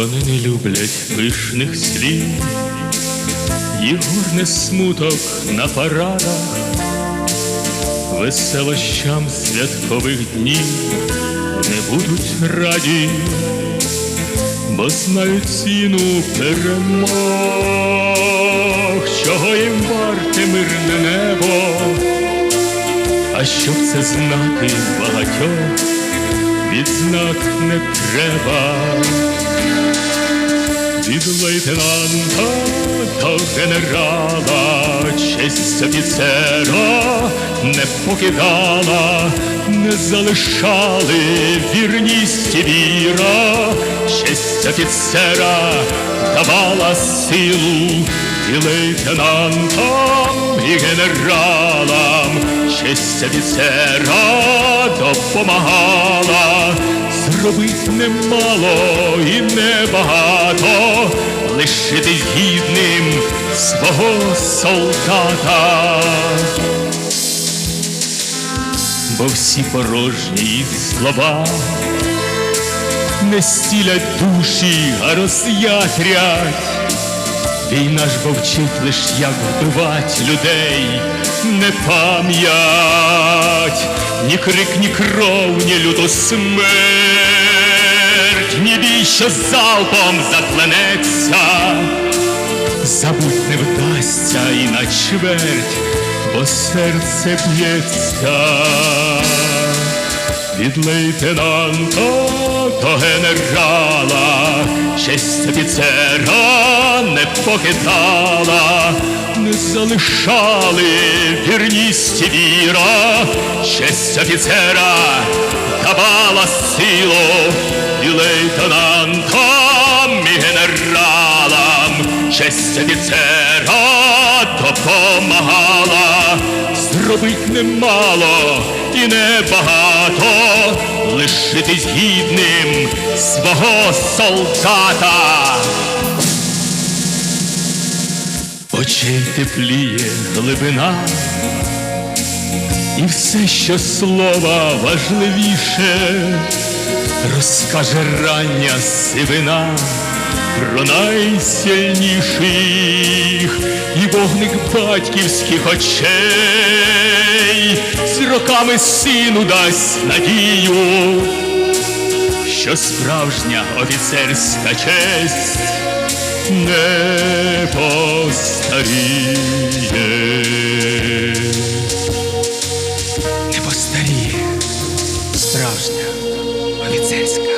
Вони не люблять пишних слів, їх горне смуток на парадах, веселощам святкових днів не будуть раді, бо знають ціну перемог, чого їм варте мирне небо. А щоб це знати багатьох, відзнак не треба. Від лейтенанта до генерала честь офіцера не покидала, не залишали вірність і віра, честь офіцера давала силу і лейтенантам, і генералам, честь офіцера допомагала. Зробить немало і небагато, лишитись гідним свого солдата. Бо всі порожні слова не стілять душі, а роз'ятрять. Війна ж вовчить лиш як вбивать людей, не пам'ять, ні крик, ні кров, ні люту смерть, ні бій, що залпом закленеться, забуть не вдасться і на чверть, бо серце б'ється. Від лейтенанта до генерала, честь офіцера не покидала, не залишали вірність і віра, честь офіцера давала силу і лейтенантам, і генералам, честь офіцера допомагала, зробить немало і небагато, лишитись гідним свого солдата. Очей тепліє глибина, і все, що слова важливіше, розкаже рання сивина про найсильніших і вогник батьківських очей з роками сину дасть надію, що справжня офіцерська честь не постаріє. Не постаріє справжня офіцерська